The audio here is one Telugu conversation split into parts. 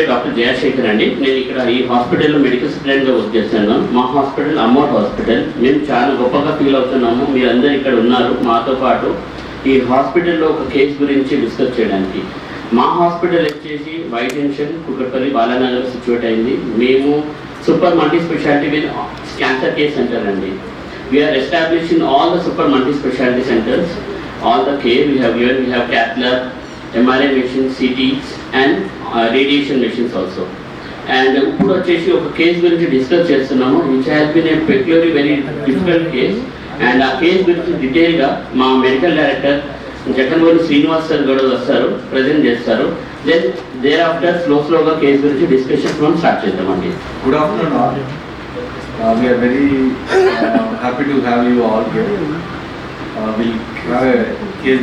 పేరు డాక్టర్ జయశేఖర్ అండి. నేను ఇక్కడ ఈ హాస్పిటల్లో మెడికల్ స్టూడెంట్గా వర్క్ చేస్తాను మా హాస్పిటల్ అమ్మోట్ హాస్పిటల్. మేము చాలా గొప్పగా ఫీల్ అవుతున్నాము మీరందరూ ఇక్కడ ఉన్నారు. మాతో పాటు ఈ హాస్పిటల్లో ఒక కేసు గురించి డిస్కస్ చేయడానికి. మా హాస్పిటల్ వచ్చేసి Y junction Kukatpally Balanagar situate అయింది. మేము super multi speciality with cancer care centre అండి. We are establish in all the super multi speciality centres. All the care we have your we have couple of MRI MRI machines, CTs and radiation machines also and ఇప్పుడు వచ్చేసి ఒక కేసు గురించి డిస్కస్ చేస్తున్నాము. Which has been a peculiarly very difficult case and ఆ కేసు గురించి డీటెయిల్గా మా medical director Jaganmohan Srinivas sir కూడా వస్తారు ప్రజెంట్ చేస్తారు. దెన్ దేర్ ఆఫ్టర్ స్లో స్లోగా కేసు గురించి డిస్కషన్ మనం స్టార్ట్ చేద్దామండి. Good afternoon all Uh, very happy to uh, happy to have you all here. Uh, we'll have a case.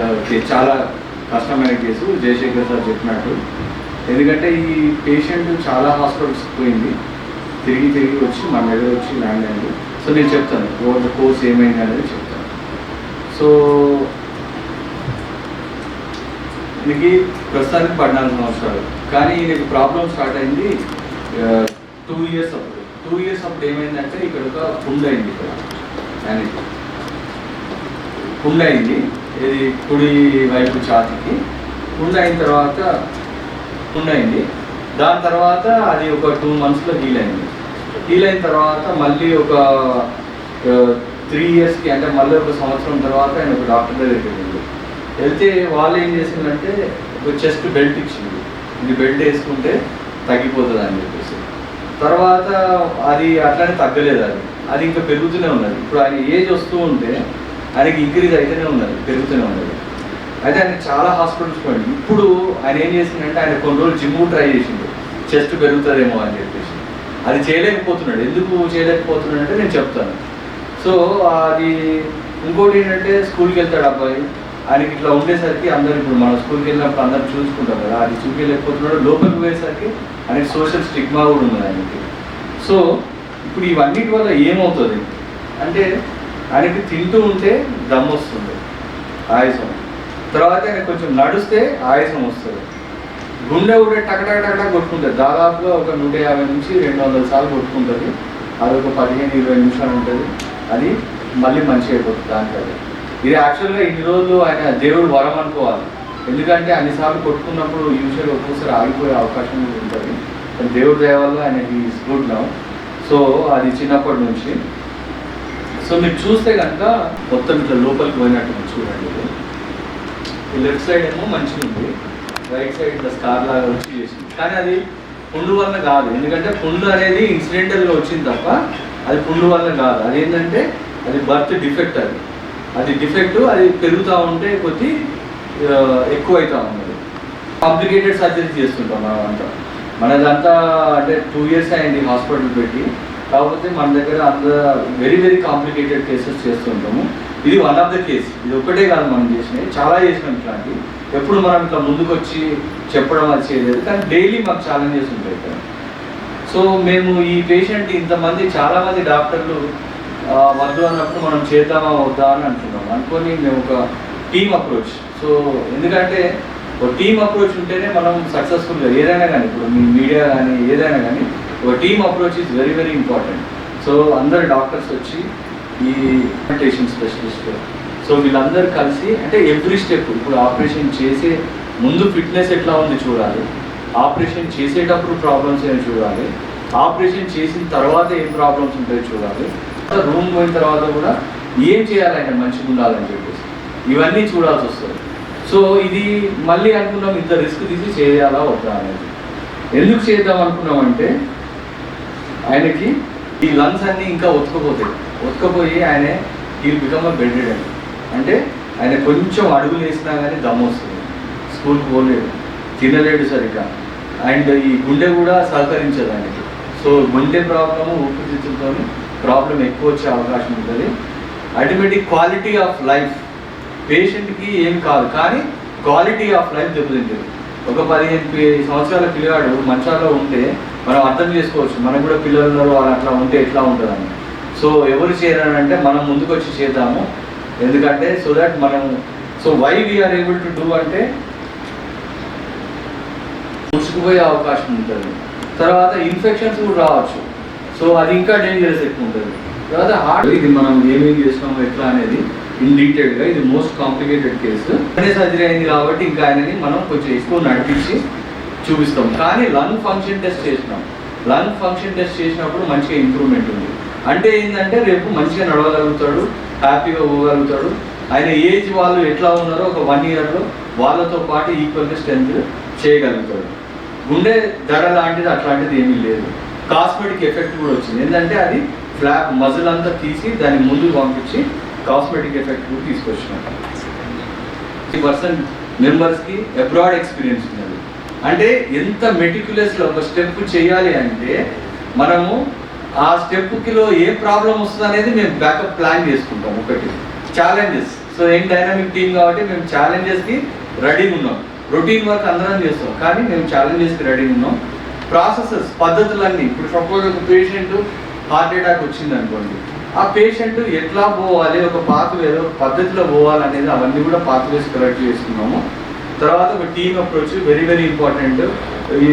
Uh, చాలా కష్టమైన కేసు జయశేఖర్ సార్ చెప్పినట్టు. ఎందుకంటే ఈ పేషెంట్ చాలా హాస్పిటల్స్ పోయింది. తిరిగి తిరిగి వచ్చి మన దగ్గర వచ్చి ల్యాండ్ అయింది. సో నేను చెప్తాను ఓవర్ ద కోర్స్ ఏమైంది? అనేది చెప్తాను. సో ఈయనకి ప్రస్తుతానికి పద్నాలుగు సంవత్సరాలు. కానీ ఈయనకి ప్రాబ్లం స్టార్ట్ అయింది టూ ఇయర్స్ అప్పుడు. టూ ఇయర్స్ అప్పుడు ఏమైందంటే ఇక్కడ ఒక పుండ్ అయింది ఇక్కడ. ఆయనకి అయింది ఇది కుడి వైపు ఛాతీకి పుండ్ అయిన తర్వాత పుండ్ అయింది దాని తర్వాత అది ఒక టూ మంత్స్లో హీల్ అయింది హీల్ అయిన తర్వాత మళ్ళీ ఒక త్రీ ఇయర్స్కి అంటే మళ్ళీ ఒక సంవత్సరం తర్వాత ఆయన ఒక డాక్టర్ దగ్గరికి వెళ్ళింది. వెళ్తే వాళ్ళు ఏం చేసిందంటే ఒక చెస్ట్ బెల్ట్ ఇచ్చింది. ఇది బెల్ట్ వేసుకుంటే తగ్గిపోతుంది అని చెప్పేసి. తర్వాత అది అట్లానే తగ్గలేదు అది. అది ఇంకా పెరుగుతూనే ఉన్నది. ఇప్పుడు ఆయన ఏజ్ వస్తూ ఉంటే ఆయనకి ఇంక్రీజ్ అయితేనే ఉన్నది పెరుగుతూనే ఉన్నది. అయితే ఆయన చాలా హాస్పిటల్స్ పోయింది ఇప్పుడు ఆయన ఏం చేసిందంటే ఆయన కొన్ని రోజులు జిమ్ ట్రై చేసిండు. చెస్ట్ పెరుగుతుందేమో అని చెప్పేసి. అది చేయలేకపోతున్నాడు. ఎందుకు చేయలేకపోతున్నాడు అంటే నేను చెప్తాను. సో అది ఇంకోటి ఏంటంటే స్కూల్కి వెళ్తాడు అబ్బాయి. ఆయనకి ఇట్లా ఉండేసరికి అందరు ఇప్పుడు మనం స్కూల్కి వెళ్ళినప్పుడు అందరు చూసుకుంటాం కదా అది చూపించలేకపోతున్నాడు. లోపలికి పోయేసరికి ఆయనకి సోషల్ స్టిగ్మా కూడా ఉంది ఆయనకి. సో ఇప్పుడు ఇవన్నిటి వల్ల ఏమవుతుంది? అంటే ఆయనకి తింటూ ఉంటే దమ్ వస్తుంది ఆయాసం. తర్వాత ఆయన కొంచెం నడిస్తే ఆయాసం వస్తుంది. గుండె కూడా టకటక టకటక కొట్టుకుంటుంది. దాదాపుగా ఒక నూట యాభై నుంచి రెండు వందల సార్లు కొట్టుకుంటుంది. అది ఒక పదిహేను ఇరవై నిమిషాలు ఉంటుంది. అది మళ్ళీ మంచిగా అయిపోతుంది దానికది. ఇది యాక్చువల్గా ఇన్ని రోజులు ఆయన దేవుడు వరం అనుకోవాలి. ఎందుకంటే అన్నిసార్లు కొట్టుకున్నప్పుడు యూజువల్గా ఒక్కోసారి ఆగిపోయే అవకాశం కూడా ఉంటుంది దేవుడి దయ వల్ల ఆయనకి ఈస్ గుడ్ నౌ సో అది చిన్నప్పటి నుంచి. సో మీరు చూస్తే కనుక మొత్తం ఇట్లా లోపలికి పోయినట్టు చూడండి ఈ లెఫ్ట్ సైడ్ ఏమో మంచిగా ఉంది. రైట్ సైడ్ ఇట్లా స్కార్ లాగా వచ్చి చేసింది. కానీ అది పుండు వల్ల కాదు. ఎందుకంటే పుండు అనేది ఇన్సిడెంటల్గా వచ్చింది తప్ప అది పుండు వల్ల కాదు. అదేంటంటే అది బర్త్ డిఫెక్ట్ అది. అది డిఫెక్ట్ అది పెరుగుతూ ఉంటే కొద్ది ఎక్కువ అవుతూ ఉన్నది. కాంప్లికేటెడ్ సర్జరీ చేస్తుంటాం మనమంతా. అంతా మనదంతా అంటే టూ ఇయర్స్ అయింది హాస్పిటల్ పెట్టి. కాకపోతే మన దగ్గర అంత వెరీ వెరీ కాంప్లికేటెడ్ కేసెస్ చేస్తుంటాము. ఇది వన్ ఆఫ్ ద కేస్ ఇది ఒక్కటే కాదు మనం చేసినవి చాలా చేసినాం ఇట్లాంటివి. ఎప్పుడు మనం ఇట్లా ముందుకు వచ్చి చెప్పడం అది చేయలేదు. కానీ డైలీ మాకు ఛాలెంజెస్ ఉంటాయి ఇక్కడ. సో మేము ఈ పేషెంట్ ఇంతమంది చాలామంది డాక్టర్లు వద్దు అన్నప్పుడు మనం చేద్దామా వద్దా అని అంటున్నాం. అనుకొని మేము ఒక టీమ్ అప్రోచ్ సో ఎందుకంటే ఒక టీమ్ అప్రోచ్ ఉంటేనే మనం సక్సెస్ఫుల్గా ఏదైనా కానీ ఇప్పుడు మీ మీడియా కానీ ఏదైనా కానీ ఒక team approach is very very important so అందరు డాక్టర్స్ వచ్చి ఈ ఇన్విటేషన్ స్పెషలిస్ట్ సో వీళ్ళందరూ కలిసి అంటే ఎవ్రీ స్టెప్ ఇప్పుడు ఆపరేషన్ చేసే ముందు ఫిట్నెస్ ఎట్లా ఉంది చూడాలి. ఆపరేషన్ చేసేటప్పుడు ప్రాబ్లమ్స్ ఏమి చూడాలి. ఆపరేషన్ చేసిన తర్వాత ఏం ప్రాబ్లమ్స్ ఉంటాయో చూడాలి. రూమ్ పోయిన తర్వాత కూడా ఏం చేయాలి ఆయన మంచిగా ఉండాలని చెప్పేసి. ఇవన్నీ చూడాల్సి వస్తుంది. సో ఇది మళ్ళీ అనుకున్నాం ఇంత రిస్క్ తీసి చేయాలా వద్దా అనేది. ఎందుకు చేద్దాం అనుకున్నామంటే ఆయనకి ఈ లంగ్స్ అన్నీ ఇంకా ఒత్తుకుపోతాయి. ఒత్తుకుపోయి ఆయన ఈ బికమ్ అ బెడెడ్ అని అంటే ఆయన కొంచెం అడుగులు వేసినా కానీ దమ్ వస్తుంది. స్కూల్కి పోలేడు తినలేడు సరిగ్గా. అండ్ ఈ గుండె కూడా సహకరించదు ఆయనకి. సో గుండె ప్రాబ్లము ఊపిరితిత్తులతో ప్రాబ్లం ఎక్కువ వచ్చే అవకాశం ఉంటుంది. Ultimately quality of life. పేషెంట్కి ఏం కాదు. కానీ క్వాలిటీ ఆఫ్ లైఫ్ దెబ్బతింటుంది. ఒక పదిహేను సంవత్సరాల పిల్లగాడు మంచాల్లో ఉంటే మనం అర్థం చేసుకోవచ్చు. మనకు కూడా పిల్లలు ఉన్నారు వాళ్ళు అట్లా ఉంటే ఎట్లా ఉంటుందని. సో ఎవరు చేయాలంటే మనం ముందుకు వచ్చి చేద్దాము. ఎందుకంటే సో దట్ మనం so why we are able to do అంటే మూసుకుపోయే అవకాశం ఉంటుంది. తర్వాత ఇన్ఫెక్షన్స్ కూడా రావచ్చు. సో అది ఇంకా డేంజరస్ ఎక్కువ ఉంటుంది. తర్వాత హార్ట్ ఇది మనం ఏమేమి చేసినాము ఎట్లా అనేది ఇన్గా ఇది మోస్ట్ కాంప్లికేటెడ్ కేసు సర్జరీ అయింది కాబట్టి ఇంకా ఆయనని మనం కొంచెం ఎక్కువ నడిపించి చూపిస్తాం. కానీ లంగ్ ఫంక్షన్ టెస్ట్ చేసినాం. లంగ్ ఫంక్షన్ టెస్ట్ చేసినప్పుడు మంచిగా ఇంప్రూవ్మెంట్ ఉంది. అంటే ఏంటంటే రేపు మంచిగా నడవగలుగుతాడు హ్యాపీగా పోగలుగుతాడు ఆయన ఏజ్ వాళ్ళు ఎట్లా ఉన్నారో ఒక వన్ ఇయర్లో వాళ్ళతో పాటు ఈక్వల్గా స్ట్రెంత్ చేయగలుగుతాడు. గుండె ధర లాంటిది అట్లాంటిది ఏమీ లేదు. కాస్మెటిక్ ఎఫెక్ట్ కూడా వచ్చింది. ఏంటంటే అది ఫ్లాప్ మజిల్ అంతా తీసి దాన్ని ముందు పంపించి కాస్మెటిక్ ఎఫెక్ట్ కూడా తీసుకొచ్చినాం. పర్సన్ మెంబర్స్కి అబ్రాడ్ ఎక్స్పీరియన్స్ ఉన్నది. అంటే ఎంత మెటిక్యులస్లో ఒక స్టెప్ చేయాలి అంటే మనము ఆ స్టెప్కిలో ఏ ప్రాబ్లం వస్తుంది అనేది మేము బ్యాకప్ ప్లాన్ చేసుకుంటాం ఒకటి. ఛాలెంజెస్ సో ఏం డైనామిక్ టీమ్ కాబట్టి మేము ఛాలెంజెస్కి రెడీగా ఉన్నాం. రొటీన్ వర్క్ అందరం చేస్తాం. కానీ మేము ఛాలెంజెస్కి రెడీగా ఉన్నాం. ప్రాసెసెస్ పద్ధతులన్నీ. ఇప్పుడు సపోజ్ ఒక పేషెంట్ హార్ట్ అటాక్ వచ్చింది అనుకోండి. ఆ పేషెంట్ ఎట్లా పోవాలి? ఒక పాత ఒక పద్ధతిలో పోవాలనేది అవన్నీ కూడా పాత్వేస్ కరెక్ట్ చేసుకున్నాము. తర్వాత ఒక team approach very very important ఈ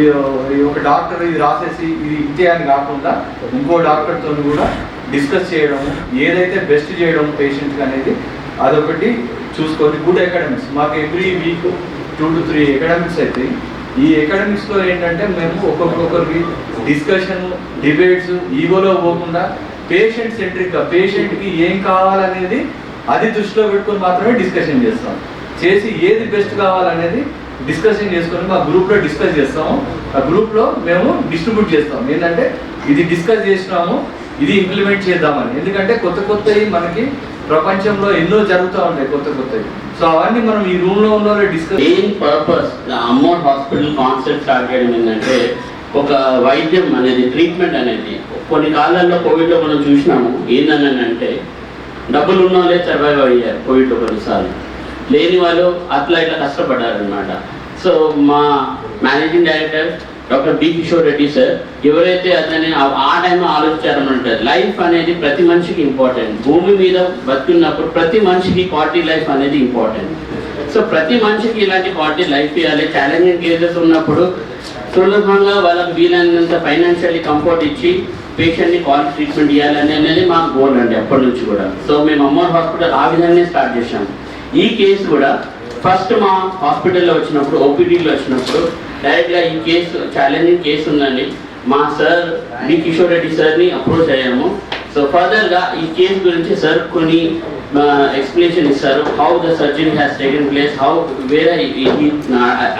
ఈ ఒక డాక్టర్ ఇది రాసేసి ఇది ఇంతే అని కాకుండా ఇంకో డాక్టర్తో కూడా డిస్కస్ చేయడం ఏదైతే బెస్ట్ చేయడం పేషెంట్కి అనేది అదొకటి చూసుకొని గుడ్ అకాడమిక్స్ మాకు every week two to three academics అవుతాయి ఈ అకాడమిక్స్లో ఏంటంటే మేము ఒక్కొక్కరికి డిస్కషన్ డిబేట్స్ ఈగోలో పోకుండా పేషెంట్ సెంట్రిక్గా పేషెంట్కి ఏం కావాలనేది అది దృష్టిలో పెట్టుకొని మాత్రమే డిస్కషన్ చేస్తాం. చేసి ఏది బెస్ట్ కావాలనేది డిస్కషన్ చేసుకొని మా గ్రూప్లో డిస్కస్ చేస్తాము. ఆ గ్రూప్లో మేము డిస్ట్రిబ్యూట్ చేస్తాం ఏంటంటే ఇది డిస్కస్ చేసినాము ఇది ఇంప్లిమెంట్ చేద్దామని. ఎందుకంటే కొత్త కొత్తవి మనకి ప్రపంచంలో ఎన్నో జరుగుతూ ఉంటాయి కొత్త కొత్తవి. సో అవన్నీ మనం ఈ రూమ్లో ఉన్న discuss main purpose Amor hospital concept start చేయడం ఏంటంటే ఒక వైద్యం అనేది ట్రీట్మెంట్ అనేది. కొన్ని కాలాల్లో కోవిడ్లో మనం చూసినాము. ఏంటని అంటే డబ్బులు ఉన్న వాళ్ళే సర్వైవ్ అయ్యారు కోవిడ్లో కొన్నిసార్లు. లేని వాళ్ళు అట్లా ఇట్లా కష్టపడ్డారు అనమాట సో మా managing director doctor B Kishore Reddy sir ఎవరైతే అతని ఆ- టైంలో ఆలోచించారనంటే లైఫ్ అనేది ప్రతి మనిషికి ఇంపార్టెంట్ భూమి మీద బతుకున్నప్పుడు ప్రతి మనిషికి క్వాలిటీ లైఫ్ అనేది ఇంపార్టెంట్ సో ప్రతి మనిషికి ఇలాంటి క్వాలిటీ లైఫ్ ఇవ్వాలి. ఛాలెంజింగ్ కేసెస్ ఉన్నప్పుడు సులభంగా వాళ్ళకి వీలైనంత ఫైనాన్షియల్లీ కంఫర్ట్ ఇచ్చి పేషెంట్ని క్వాలిటీ ట్రీట్మెంట్ ఇవ్వాలని అనేది మా గోల్ అండి అప్పటి నుంచి కూడా. సో మేము అమ్మోర్ హాస్పిటల్ ఆ విధంగానే స్టార్ట్ చేశాం. ఈ కేసు కూడా ఫస్ట్ మా హాస్పిటల్లో వచ్చినప్పుడు ఓపీడీలో వచ్చినప్పుడు డైరెక్ట్గా ఈ కేసు ఛాలెంజింగ్ కేసు ఉందండి. మా సార్ బి కిషోర్ రెడ్డి సార్ని అప్రోచ్ అయ్యాము. సో ఫర్దర్గా ఈ కేసు గురించి సార్ కొన్ని ఎక్స్ప్లెనేషన్ ఇస్తారు. How the surgery has taken place how వేరే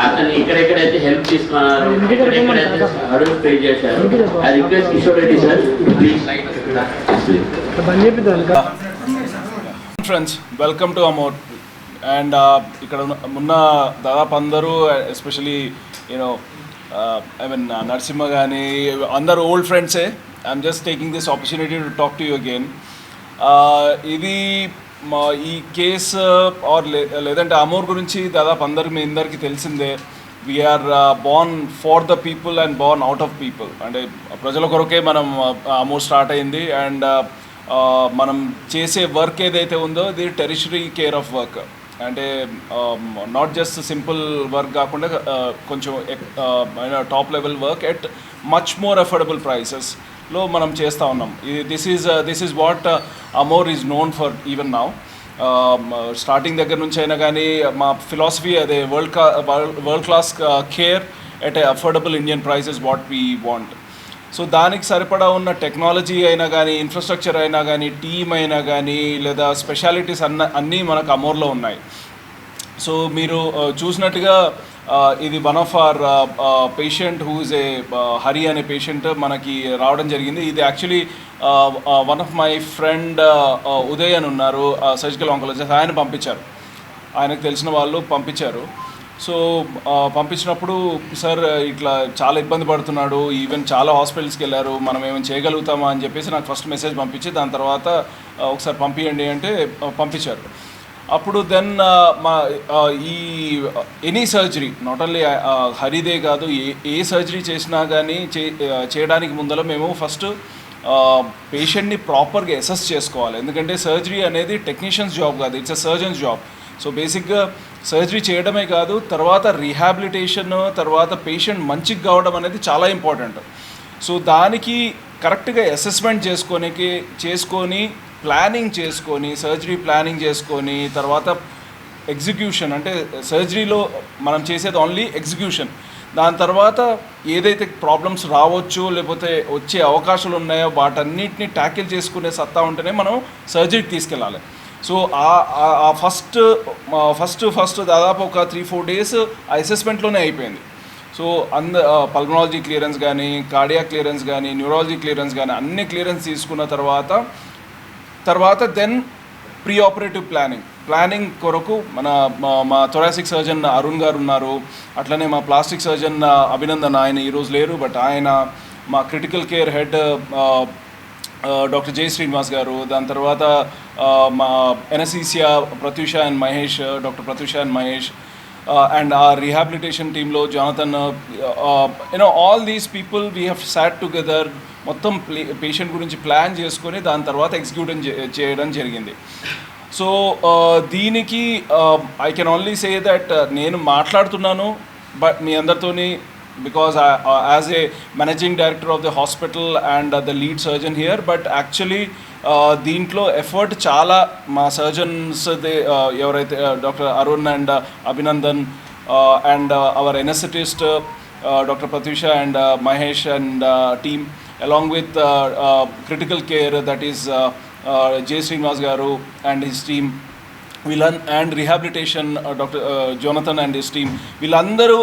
అతను ఎక్కడెక్కడైతే హెల్ప్ తీసుకున్నారు ఎక్కడెక్కడైతే అడుగు పే చేశారు I request Kishore Reddy sir please friends welcome to Amor and ఇక్కడ ఉన్న- దాదాపు అందరూ especially you know I mean Narasimha కానీ అందరు ఓల్డ్ ఫ్రెండ్సే I'm just taking this opportunity to talk to you again ఇది మా ఈ కేసు ఆర్ లేదంటే అమోర్ గురించి దాదాపు అందరికి మీ అందరికీ తెలిసిందే. We are born for the people and born out of people అంటే ప్రజల కొరకే మనం అమోర్ స్టార్ట్ అయింది. అండ్ మనం చేసే వర్క్ ఏదైతే ఉందో ఇది టెరిషరీ కేర్ ఆఫ్ వర్క్ అంటే నాట్ జస్ట్ సింపుల్ వర్క్ కాకుండా కొంచెం top level work at much more affordable ప్రైసెస్లో మనం చేస్తూ ఉన్నాం. This is this is what Amor is known for even now starting దగ్గర నుంచి అయినా కానీ మా ఫిలాసఫీ అదే వరల్డ్ కా world class care at a affordable Indian prices what we want so దానికి సరిపడా ఉన్న టెక్నాలజీ అయినా కానీ ఇన్ఫ్రాస్ట్రక్చర్ అయినా కానీ టీమ్ అయినా కానీ లేదా స్పెషాలిటీస్ అన్న అన్నీ మనకు అమోర్లో ఉన్నాయి. సో మీరు చూసినట్టుగా ఇది one of our patient whose a Hari అనే పేషెంట్ మనకి రావడం జరిగింది. ఇది actually one of my friend Uday అని ఉన్నారు సర్జికల్ ఆంకాలజిస్ట్ ఆయన పంపించారు. ఆయనకు తెలిసిన వాళ్ళు పంపించారు. సో పంపించినప్పుడు సార్ ఇట్లా చాలా ఇబ్బంది పడుతున్నాడు. ఈవెన్ చాలా హాస్పిటల్స్కి వెళ్ళారు. మనం ఏమైనా చేయగలుగుతామా? అని చెప్పేసి నాకు ఫస్ట్ మెసేజ్ పంపించి దాని తర్వాత ఒకసారి పంపించండి అంటే పంపించారు. అప్పుడు దెన్ మా ఈ ఎనీ సర్జరీ నాట్ ఓన్లీ హరిదే కాదు ఏ ఏ సర్జరీ చేసినా కానీ చే చేయడానికి ముందర మేము ఫస్ట్ పేషెంట్ని ప్రాపర్గా అసెస్ చేసుకోవాలి. ఎందుకంటే సర్జరీ అనేది టెక్నీషియన్స్ జాబ్ కాదు. It's a surgeon's job. So బేసిక్గా సర్జరీ చేయడమే కాదు తర్వాత రీహాబిలిటేషన్ తర్వాత పేషెంట్ మంచిగా కావడం అనేది చాలా ఇంపార్టెంట్. సో దానికి కరెక్ట్గా అసెస్మెంట్ చేసుకోనికి చేసుకొని ప్లానింగ్ చేసుకొని సర్జరీ ప్లానింగ్ చేసుకొని తర్వాత ఎగ్జిక్యూషన్ అంటే సర్జరీలో మనం చేసేది ఓన్లీ ఎగ్జిక్యూషన్. దాని తర్వాత ఏదైతే ప్రాబ్లమ్స్ రావచ్చు లేకపోతే వచ్చే అవకాశాలు ఉన్నాయో వాటన్నిటిని ట్యాకిల్ చేసుకునే సత్తా ఉంటేనే మనం సర్జరీకి తీసుకెళ్ళాలి. సో ఆ ఫస్ట్ ఫస్ట్ ఫస్ట్ దాదాపు ఒక త్రీ ఫోర్ డేస్ ఆ అసెస్మెంట్లోనే అయిపోయింది. సో అంద పల్మనాలజీ క్లియరెన్స్ కానీ కార్డియా క్లియరెన్స్ కానీ న్యూరాలజీ క్లియరెన్స్ కానీ అన్ని క్లియరెన్స్ తీసుకున్న తర్వాత తర్వాత then pre operative planning planning కొరకు మన మా- మా థొరాసిక్ సర్జన్ అరుణ్ గారు ఉన్నారు. అట్లనే మా ప్లాస్టిక్ సర్జన్ అభినందన్ ఆయన ఈరోజు లేరు బట్ ఆయన మా క్రిటికల్ కేర్ హెడ్ డాక్టర్ జై శ్రీనివాస్ గారు దాని తర్వాత మా anaesthesia Pratyusha and Mahesh doctor Pratyusha and Mahesh and ఆ రీహాబిలిటేషన్ టీంలో Jonathan you know all these people we have sat together మొత్తం ప్లే పేషెంట్ గురించి ప్లాన్ చేసుకొని దాని తర్వాత ఎగ్జిక్యూట్ చేయడం జరిగింది. సో దీనికి I can only say that నేను మాట్లాడుతున్నాను బట్ మీ అందరితోని because as a managing director of the hospital and the lead surgeon here but actually దీంట్లో ఎఫర్ట్ చాలా మా సర్జన్స్ ఎవరైతే doctor Arun and Abhinandan and our anaesthetist doctor Pratyusha and Mahesh and team along with uh, uh, critical care that is uh, uh, J. Srinivas Garu and his team and rehabilitation doctor Jonathan and his team వీళ్ళందరూ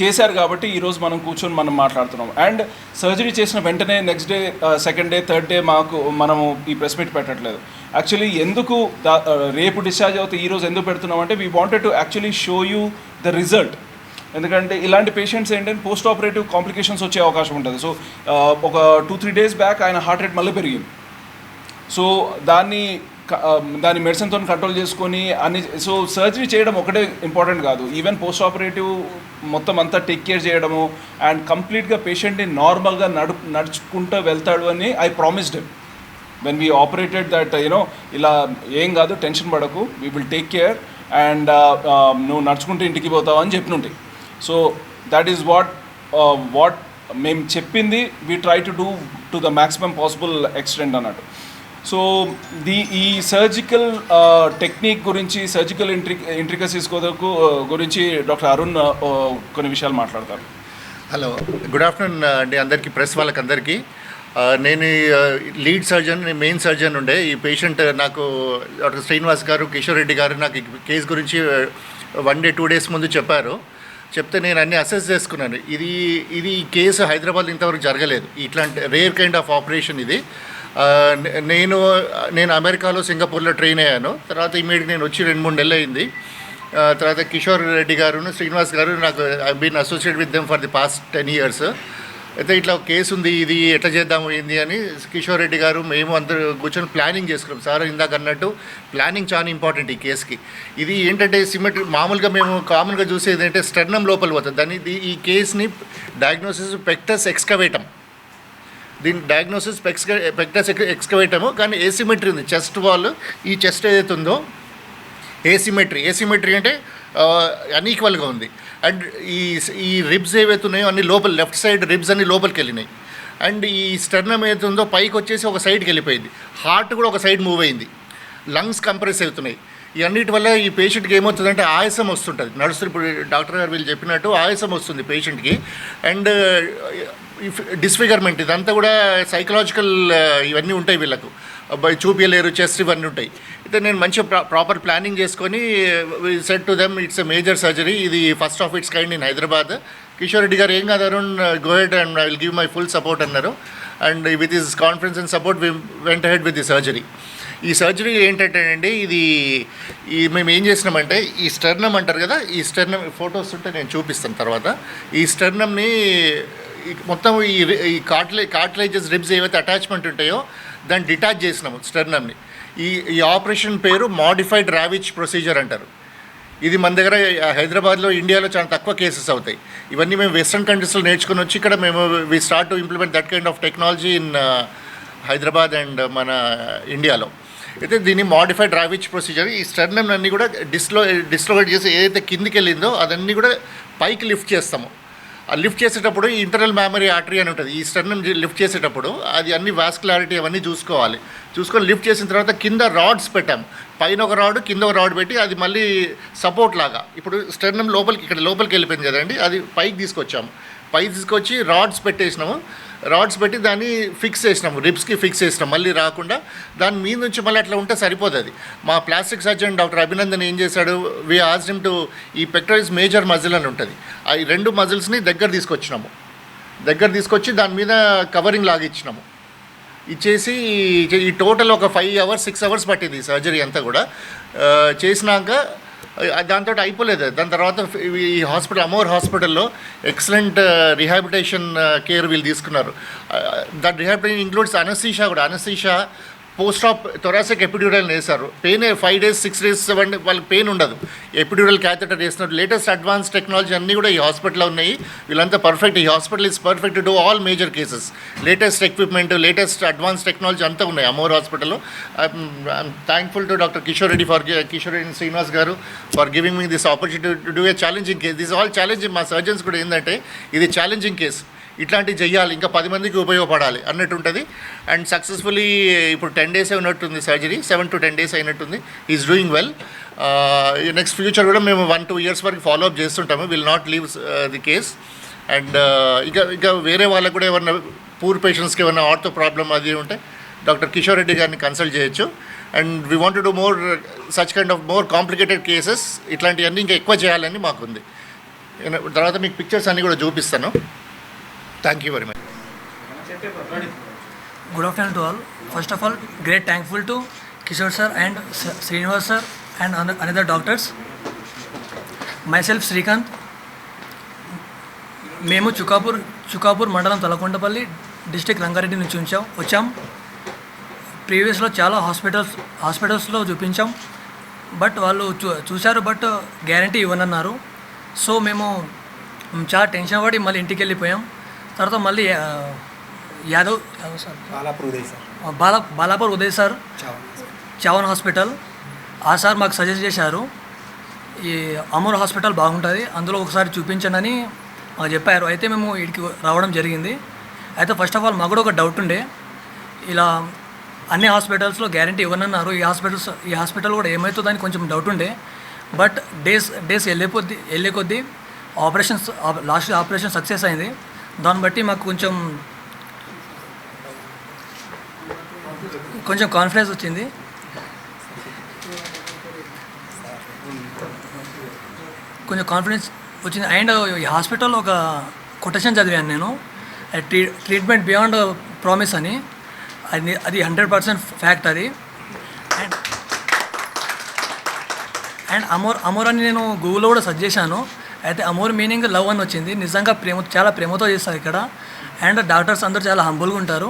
చేశారు కాబట్టి ఈరోజు మనం కూర్చొని మనం మాట్లాడుతున్నాం. అండ్ సర్జరీ చేసిన వెంటనే next day second day third day మాకు మనము ఈ ప్రెస్ మీట్ పెట్టట్లేదు. యాక్చువల్లీ ఎందుకు uh, రేపు డిశ్చార్జ్ అవుతే ఈరోజు ఎందుకు పెడుతున్నాం అంటే we wanted to actually show you the result ఎందుకంటే ఇలాంటి పేషెంట్స్ ఏంటంటే పోస్ట్ ఆపరేటివ్ కాంప్లికేషన్స్ వచ్చే అవకాశం ఉంటుంది. సో uh, ఒక టూ త్రీ డేస్ బ్యాక్ ఆయన హార్ట్ రేట్ మళ్ళీ పెరిగింది. సో దాన్ని దాని మెడిసిన్తో కంట్రోల్ చేసుకొని అన్ని సో సర్జరీ చేయడం ఒకటే ఇంపార్టెంట్ కాదు. ఈవెన్ పోస్ట్ ఆపరేటివ్ మొత్తం అంతా టేక్ కేర్ చేయడము అండ్ కంప్లీట్గా పేషెంట్ని నార్మల్గా నడు నడుచుకుంటూ వెళ్తాడు అని I promised when we operated that you know ఇలా ఏం కాదు టెన్షన్ పడకు we will take care and నువ్వు నడుచుకుంటూ ఇంటికి పోతావు అని చెప్పినుంటాయి so that is what what మేము చెప్పింది we try to do to the maximum possible extent అన్నట్టు. సో ది ఈ సర్జికల్ టెక్నిక్ uh, గురించి సర్జికల్ ఇంట్రి ఇంట్రికసీస్ కొరకు uh, గురించి డాక్టర్ అరుణ్ uh, కొన్ని విషయాలు మాట్లాడతారు. హలో గుడ్ ఆఫ్టర్నూన్ అండి అందరికీ ప్రెస్ వాళ్ళకందరికీ. అందరికీ నేను లీడ్ సర్జన్ మెయిన్ సర్జన్ ఉండే. ఈ పేషెంట్ నాకు డాక్టర్ శ్రీనివాస్ గారు కిషోర్ రెడ్డి గారు నాకు కేసు గురించి వన్ డే టూ డేస్ ముందు చెప్పారు. చెప్తే నేను అన్ని అసెస్ చేసుకున్నాను. ఇది ఇది ఈ కేసు హైదరాబాద్ ఇంతవరకు జరగలేదు. ఇట్లాంటి రేర్ కైండ్ ఆఫ్ ఆపరేషన్ ఇది. నేను నేను అమెరికాలో సింగపూర్లో ట్రైన్ అయ్యాను. తర్వాత ఇమీడియట్ నేను వచ్చి రెండు మూడు నెలలు అయింది తర్వాత కిషోర్ రెడ్డి గారును శ్రీనివాస్ గారు నాకు I been associate with them for the past ten years. అయితే ఇట్లా కేసు ఉంది ఇది ఎట్లా చేద్దాము ఏంది అని కిషోర్ రెడ్డి గారు మేము అందరూ కూర్చొని ప్లానింగ్ చేసుకున్నాం. సార్ ఇందాక అన్నట్టు ప్లానింగ్ చాలా ఇంపార్టెంట్ ఈ కేసుకి. ఇది ఏంటంటే సిమెట్రీ మామూలుగా మేము కామన్గా చూసేది ఏంటంటే స్టర్నం లోపల పోతుంది దాన్ని ఇది- ఈ కేసుని డయాగ్నోసిస్ పెక్టస్ ఎక్స్కవేటం దీని డయాగ్నోసిస్ పెక్స్ పెక్టస్ ఎక్స్కవేటము కానీ ఏసిమెట్రీ ఉంది. చెస్ట్ వాల్ ఈ చెస్ట్ ఏదైతే ఉందో ఏసిమెట్రీ ఏసిమెట్రీ అంటే అన్ఈక్వల్గా ఉంది. అండ్ ఈ ఈ రిబ్స్ ఏవైతే ఉన్నాయో అన్ని లోపల లెఫ్ట్ సైడ్ రిబ్స్ అన్ని లోపలికి వెళ్ళినాయి. అండ్ ఈ స్టర్నం ఏదైతే ఉందో పైకి వచ్చేసి ఒక సైడ్కి వెళ్ళిపోయింది. హార్ట్ కూడా ఒక సైడ్ మూవ్ అయింది. లంగ్స్ కంప్రెస్ అవుతున్నాయి. ఇవన్నిటి వల్ల ఈ పేషెంట్కి ఏమవుతుందంటే ఆయాసం వస్తుంటుంది. నడుస్తూ ఇప్పుడు డాక్టర్ గారు వీళ్ళు చెప్పినట్టు ఆయాసం వస్తుంది పేషెంట్కి అండ్ డిస్ఫిగర్మెంట్ ఇదంతా కూడా సైకలాజికల్ uh, ఇవన్నీ ఉంటాయి వీళ్ళకు. అబ్బాయి చూపించలేరు చెస్ట్ ఇవన్నీ ఉంటాయి. అయితే నేను మంచి ప్రాపర్ ప్లానింగ్ చేసుకొని set to them it's a major surgery ఇది first of it's kind in Hyderabad Kishore Reddy garu ఏం కాదు Arun go ahead and I will give my full support అన్నారు. And with his confidence and support went ahead with the surgery ఈ సర్జరీ ఏంటంటే అండి ఇది ఈ మేము ఏం చేసినామంటే ఈ స్టర్నం అంటారు కదా ఈ స్టర్నం ఫొటోస్ ఉంటే నేను చూపిస్తాను తర్వాత. ఈ స్టర్నంని మొత్తం ఈ ఈ కార్ట్లే కార్ట్లేజెస్ రిబ్స్ ఏవైతే అటాచ్మెంట్ ఉంటాయో దాన్ని డిటాచ్ చేసినాము స్టర్నమ్ని ఈ ఈ ఆపరేషన్ పేరు మాడిఫైడ్ రావిచ్ ప్రొసీజర్ అంటారు. ఇది మన దగ్గర హైదరాబాద్లో ఇండియాలో చాలా తక్కువ కేసెస్ అవుతాయి. ఇవన్నీ మేము వెస్ట్రన్ కంట్రీస్లో నేర్చుకుని వచ్చి ఇక్కడ మేము we start to implement that kind of technology in Hyderabad and మన ఇండియాలో. అయితే దీన్ని మాడిఫైడ్ రావిచ్ ప్రొసీజర్ ఈ స్టర్నమ్ అన్ని కూడా డిస్లో డిస్లోకేట్ చేసి ఏదైతే కిందికి వెళ్ళిందో అదన్నీ కూడా పైకి లిఫ్ట్ చేస్తాము. లిఫ్ట్ చేసేటప్పుడు ఈ ఇంటర్నల్ మెమరీ ఆర్టరీ అని ఉంటుంది. ఈ స్టర్నమ్ లిఫ్ట్ చేసేటప్పుడు అది అన్ని వాస్కులారిటీ అవన్నీ చూసుకోవాలి. చూసుకొని లిఫ్ట్ చేసిన తర్వాత కింద రాడ్స్ పెట్టాం. పైన ఒక రాడ్ కింద ఒక రాడ్ పెట్టి అది మళ్ళీ సపోర్ట్ లాగా. ఇప్పుడు స్టర్నం లోపలికి ఇక్కడ లోపలికి వెళ్ళిపోయింది కదండి అది పైకి తీసుకొచ్చాము. పైకి తీసుకొచ్చి రాడ్స్ పెట్టేసినాము. రాడ్స్ పెట్టి దాన్ని ఫిక్స్ చేసినాము రిబ్స్కి ఫిక్స్ చేసినాం మళ్ళీ రాకుండా దాని మీద నుంచి మళ్ళీ అట్లా ఉంటే సరిపోతుంది మా ప్లాస్టిక్ సర్జన్ డాక్టర్ అభినందన్ ఏం చేశాడు వి ఆస్డ్ టు ఈ పెక్టరైజ్ మేజర్ మజిల్ అని ఉంటుంది. ఆ రెండు మజిల్స్ని దగ్గర తీసుకొచ్చినాము. దగ్గర తీసుకొచ్చి దాని మీద కవరింగ్ లాగిచ్చినాము. ఇచ్చేసి ఈ- టోటల్ ఒక ఫైవ్ అవర్స్ సిక్స్ అవర్స్ పట్టింది సర్జరీ అంతా కూడా. చేసినాక దాంతో అయిపోలేదు. దాని తర్వాత ఈ హాస్పిటల్ అమోర్ హాస్పిటల్లో ఎక్సలెంట్ రిహాబిటేషన్ కేర్ వీళ్ళు తీసుకున్నారు. దట్ రిహాబిటేషన్ ఇంక్లూడ్స్ అనసీషా కూడా. Anaesthesia post op thoracic epidural వేశారు pain five days six days seven వాళ్ళకి పెయిన్ ఉండదు. ఎపిడ్యూరల్ క్యాథెటర్ వేస్తున్నారు లేటెస్ట్ అడ్వాన్స్ టెక్నాలజీ అన్నీ కూడా ఈ హాస్పిటల్లో ఉన్నాయి. వీళ్ళంతా పర్ఫెక్ట్ ఈ hospital is perfect to all major cases latest equipment latest advance technology అంతా ఉన్నాయి అమోర్ హాస్పిటల్లో I'm thankful to doctor Kishore Reddy for Kishore Reddy Srinivas garu for giving me this opportunity to do a challenging case this all challenging మా సర్జన్స్ కూడా ఏంటంటే ఇది ఛాలెంజింగ్ కేసు ఇట్లాంటివి చెయ్యాలి ఇంకా పది మందికి ఉపయోగపడాలి అన్నట్టు ఉంటుంది అండ్ సక్సెస్ఫుల్లీ ఇప్పుడు టెన్ డేస్ ఉన్నట్టుంది surgery seven to ten days అయినట్టుంది. Is doing well next future కూడా మేము వన్ టూ ఇయర్స్ వరకు ఫాలో అప్ చేస్తుంటాము will not leave the case and ఇక ఇంకా వేరే వాళ్ళకు కూడా ఏమన్నా పూర్ పేషెంట్స్కి ఏమైనా ఆర్థో ప్రాబ్లమ్ అది ఉంటే డాక్టర్ కిషోర్ రెడ్డి గారిని కన్సల్ట్ చేయొచ్చు. And we want do more such kind of more complicated cases ఇట్లాంటివన్నీ ఇంకా ఎక్కువ చేయాలని మాకుంది. తర్వాత మీకు పిక్చర్స్ అన్నీ కూడా చూపిస్తాను. Thank you very much good afternoon to all first of all great thankful to Kishore sir and Srinivas sir and another doctors another doctors. Myself మేము చుకాపూర్ చుకాపూర్ మండలం తలకొండపల్లి డిస్టిక్ రంగారెడ్డి నుంచి ఉంచాం వచ్చాం. ప్రీవియస్లో చాలా హాస్పిటల్స్ హాస్పిటల్స్లో చూపించాం. బట్ వాళ్ళు చూ చూశారు బట్ గ్యారంటీ ఇవ్వనన్నారు. సో మేము చాలా టెన్షన్ పడి మళ్ళీ ఇంటికి వెళ్ళిపోయాం. తర్వాత మళ్ళీ Yadav Yadav sir. Balapur Uday sir. Bala Balapur Uday sir. Chava Chavan hospital. ఆ సార్ మాకు సజెస్ట్ చేశారు ఈ అమూర్ హాస్పిటల్ బాగుంటుంది అందులో ఒకసారి చూపించండి అని మాకు చెప్పారు. అయితే మేము ఇక్కడికి రావడం జరిగింది. అయితే ఫస్ట్ ఆఫ్ ఆల్ మాకు కూడా ఒక డౌట్ ఉండే. ఇలా అన్ని హాస్పిటల్స్లో గ్యారంటీ ఇవ్వనన్నారు. ఈ హాస్పిటల్స్ ఈ హాస్పిటల్ కూడా ఏమవుతుందని కొంచెం డౌట్ ఉండే. బట్ డేస్ డేస్ వెళ్ళే కొద్దీ వెళ్ళే కొద్దీ ఆపరేషన్స్ లాస్ట్ ఆపరేషన్ సక్సెస్ అయింది. దాన్ని బట్టి మాకు కొంచెం కొంచెం కాన్ఫిడెన్స్ వచ్చింది. కొంచెం కాన్ఫిడెన్స్ వచ్చింది. అండ్ ఈ హాస్పిటల్లో ఒక కొటేషన్ చదివాను నేను. ట్రీ ట్రీట్మెంట్ బియాండ్ ప్రామిస్ అని. అది అది హండ్రెడ్ పర్సెంట్ ఫ్యాక్ట్ అది. అండ్ అండ్ అమోర్ అమోర్ అని నేను గూగుల్లో కూడా సెర్చ్ చేశాను. అయితే అమోర్ మీనింగ్ లవ్ అని వచ్చింది. నిజంగా ప్రేమ చాలా ప్రేమతో చేస్తారు ఇక్కడ. అండ్ డాక్టర్స్ అందరూ చాలా హంబుల్గా ఉంటారు.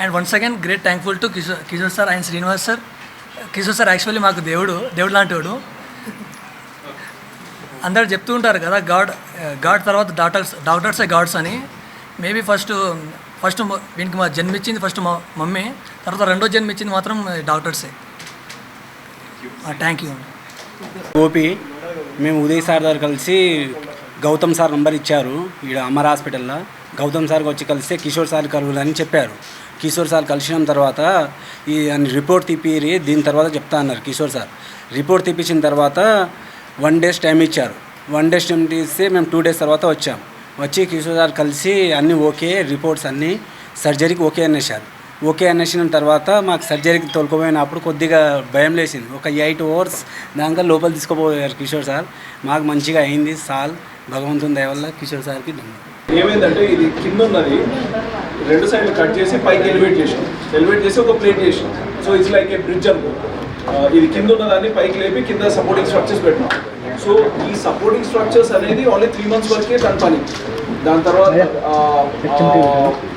And once again great thankful to Kishore Kishore sir and Srinivas sir. Kishore sir actually మాకు దేవుడు దేవుడు లాంటి వాడు. అందరు చెప్తూ ఉంటారు కదా గాడ్ గాడ్ తర్వాత డాక్టర్స్ డాక్టర్సే గాడ్స్ అని. మేబీ ఫస్ట్ ఫస్ట్ వీనికి మా జన్మిచ్చింది ఫస్ట్ మా మమ్మీ. తర్వాత రెండో జన్మిచ్చింది మాత్రం డాక్టర్సే. థ్యాంక్ యూ గోపి మేము ఉదయ్ సార్ దగ్గర కలిసి గౌతమ్ సార్ నంబర్ ఇచ్చారు ఈడ అమర్ హాస్పిటల్లో. గౌతమ్ సార్కి వచ్చి కలిస్తే కిషోర్ సార్ కలుగులని చెప్పారు. కిషోర్ సార్ కలిసిన తర్వాత ఈ అని రిపోర్ట్ తిప్పిరి దీని తర్వాత చెప్తా అన్నారు కిషోర్ సార్. రిపోర్ట్ తిప్పించిన తర్వాత వన్ డేస్ టైం ఇచ్చారు. వన్ డేస్ టైం ఇస్తే మేము టూ డేస్ తర్వాత వచ్చాం. వచ్చి కిషోర్ సార్ కలిసి అన్నీ ఓకే రిపోర్ట్స్ అన్నీ సర్జరీకి ఓకే అనేసారు ఓకే అనేసిన తర్వాత మాకు సర్జరీకి తోలుకుపోయినప్పుడు కొద్దిగా భయం లేచింది. ఒక ఎయిట్ అవర్స్ దాకా లోపల తీసుకుపోయారు కిషోర్ సార్. మాకు మంచిగా అయింది సాల్ భగవంతుని దయవల్ల కిషోర్ సార్కి ఏమైందంటే ఇది కింద ఉన్నది. రెండు సైడ్లు కట్ చేసి పైకి ఎలివేట్ చేసాం ఎలివేట్ చేసి ఒక ప్లేట్ చేసాం so it's like a bridge అనుకో. ఇది కింద ఉన్నదాన్ని పైకి లేపి కింద సపోర్టింగ్ స్ట్రక్చర్స్ పెట్టినాం. సో ఈ సపోర్టింగ్ స్ట్రక్చర్స్ అనేది ఓన్లీ త్రీ మంత్స్ వరకే దాని పని. దాని తర్వాత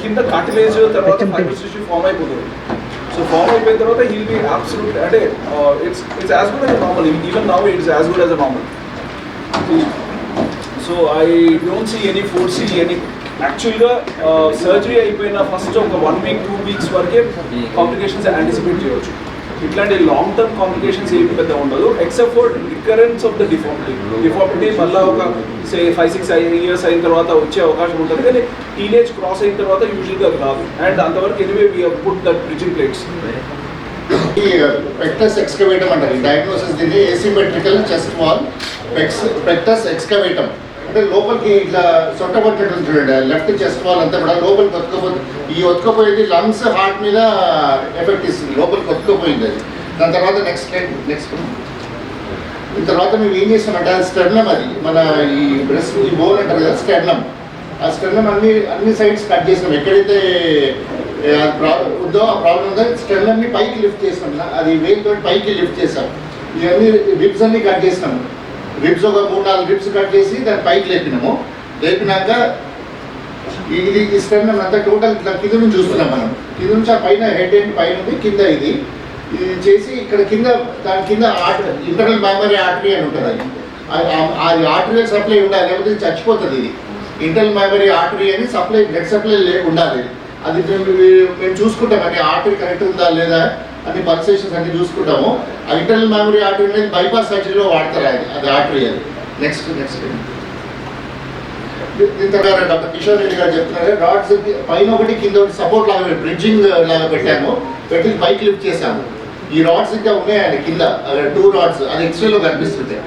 కింద కార్టిలేజ్ తర్వాత ఫామ్ అయిపోతుంది. సో ఫామ్ అయిపోయిన తర్వాత హీల్ బి అబ్సల్యూట్ అంటే it's it's as good as normal even now it's as good as a normal So I don't see any foresee any. యాక్చువల్గా సర్జరీ అయిపోయిన ఫస్ట్ ఒక వన్ వీక్ టూ వీక్స్ వరకే కాంప్లికేషన్స్ యాంటిసిపేట్ చేయవచ్చు ఇట్లాంటి లాంగ్ టర్మ్ కాంప్లికేషన్స్ ఏమి పెద్ద ఉండదు except for recurrence of the deformity deformity మళ్ళీ ఒక సే ఫైవ్ సిక్స్ ఇయర్స్ అయిన తర్వాత వచ్చే అవకాశం ఉంటుంది. కానీ టీనేజ్ క్రాస్ అయిన తర్వాత యూజువల్గా కాదు రాదు. అండ్ అంతవరకు anyway we put that bridging plates pectus excavatum అంటారు. డయాగ్నోసిస్ దీన్ని ఏసిమెట్రికల్ చెస్ట్ వాల్ పెక్స్ పెక్టస్ ఎక్స్కవేటం అంటే లోపలికి ఇట్లా సొట్టబట్టడం చూడండి లెఫ్ట్ చెస్ట్ వాల్ అంతా కూడా లోపలికి ఒత్తుకపోతుంది ఈ ఒత్తుకపోయేది లంగ్స్ హార్ట్ మీద ఎఫెక్ట్ ఇస్తుంది. లోపలికి ఒత్తుకపోయింది అది. దాని తర్వాత నెక్స్ట్ నెక్స్ట్ ఈ తర్వాత మేము ఏం చేస్తామంటే అది స్టెర్నం అది. మన ఈ బ్రెస్ట్ ఈ బోన్ అంటారు కదా స్టెర్నమ్ ఆ స్టెర్నం అన్ని అన్ని సైడ్స్ కట్ చేసినాం ఎక్కడైతే ప్రాబ్లం ఉందో ఆ ప్రాబ్లం ఉందో స్టెర్నమ్ని పైకి లిఫ్ట్ చేసినాం అది వేలుతో పైకి లిఫ్ట్ చేసాం ఇవన్నీ రిబ్స్ అన్ని కట్ చేసినాము రిబ్స్ ఒక మూడు నాలుగు రిబ్స్ కట్ చేసి దాని పైకి లేపినాము. లేపినాక ఇది ఈ అంతా టోటల్ ఇట్లా కింద నుంచి చూస్తున్నాం మనం. కింద నుంచి ఆ పైన హెడ్ అండ్ పైన ఉంది కింద ఇది. ఇది చేసి ఇక్కడ కింద దాని కింద ఇంటర్నల్ మెమరీ ఆర్టరీ అని ఉంటుంది అది. అది ఆర్టరీ సప్లై ఉండాలి లేకపోతే ఇది చచ్చిపోతుంది ఇది. ఇంటర్నల్ మెమరీ ఆర్టరీ అని సప్లై బ్లడ్ సప్లై ఉండాలి. అది మేము చూసుకుంటాం అంటే ఆర్టరీ కరెక్ట్ ఉందా లేదా అది పర్సేషన్స్ అన్ని చూసుకుంటాము. ఆ ఇంటర్నల్ మెమరీ ఆర్టరీ అనేది బైపాస్ సర్జరీలో వాడతారు అది అది ఆర్టరీ అది. నెక్స్ట్ నెక్స్ట్ దీని తర్వాత డాక్టర్ కిషోర్ రెడ్డి గారు చెప్తున్నారు. రాడ్స్ పైన ఒకటి కింద ఒకటి సపోర్ట్ లాగా బ్రిడ్జింగ్ లాగా పెట్టాము. పెట్టి పైకి లిఫ్ట్ చేసాము ఈ రాడ్స్ ఇంకా ఉన్నాయండి కింద. Two rods. అది ఎక్స్రేలో కనిపిస్తుంది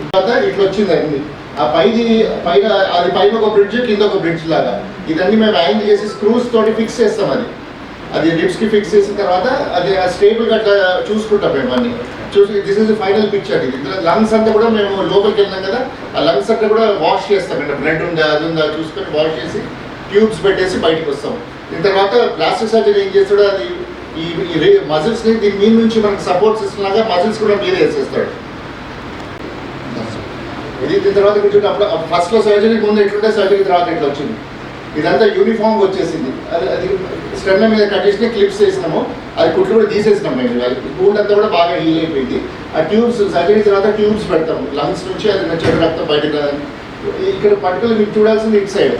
తర్వాత ఇట్లా వచ్చింది అన్ని. ఆ పైది పైన అది పైన ఒక బ్రిడ్జ్ కింద ఒక బ్రిడ్జ్ లాగా. ఇదన్నీ మేము యాంగిల్ చేసి స్క్రూస్ తోటి ఫిక్స్ చేస్తాం అది. అది రిబ్స్కి ఫిక్స్ చేసిన తర్వాత అది స్టేబుల్గా అట్లా చూసుకుంటాం మేము అన్ని. చూసి దిస్ ఇస్ ఫైనల్ పిక్చర్ ఇది లంగ్స్ అంతా కూడా మేము లోపలికి వెళ్ళినాం కదా ఆ లంగ్స్ అంతా కూడా వాష్ చేస్తాం. అంటే బ్లడ్ ఉందా అది ఉందా చూసుకొని వాష్ చేసి ట్యూబ్స్ పెట్టేసి బయటకు వస్తాం. దీని తర్వాత ప్లాస్టిక్ సర్జరీ ఏం చేస్తాడో అది ఈ మజిల్స్ని దీని మీద నుంచి మనకు సపోర్ట్ సిస్టమ్ లాగా మజిల్స్ కూడా మీద వేసేస్తాడు ఇది దీని తర్వాత కూర్చుంటే అప్పుడు ఫస్ట్లో సర్జరీ ముందు ఎట్లుంటే సర్జరీ తర్వాత ఇట్లా వచ్చింది? ఇదంతా యూనిఫామ్ వచ్చేసింది. అది అది స్టెమ్ మీద కట్ క్లిప్స్ వేసినాము. అది కుట్లు కూడా తీసేసినాం మేము. గూడ్ అంతా కూడా బాగా హీల్ అయిపోయింది. ఆ ట్యూబ్స్ సర్జరీ తర్వాత ట్యూబ్స్ పెడతాము. లంగ్స్ నుంచి అది చెడు రక్తం బయటకు రాదని. ఇక్కడ పర్టికులర్ మీరు చూడాల్సింది ఇటు సైడ్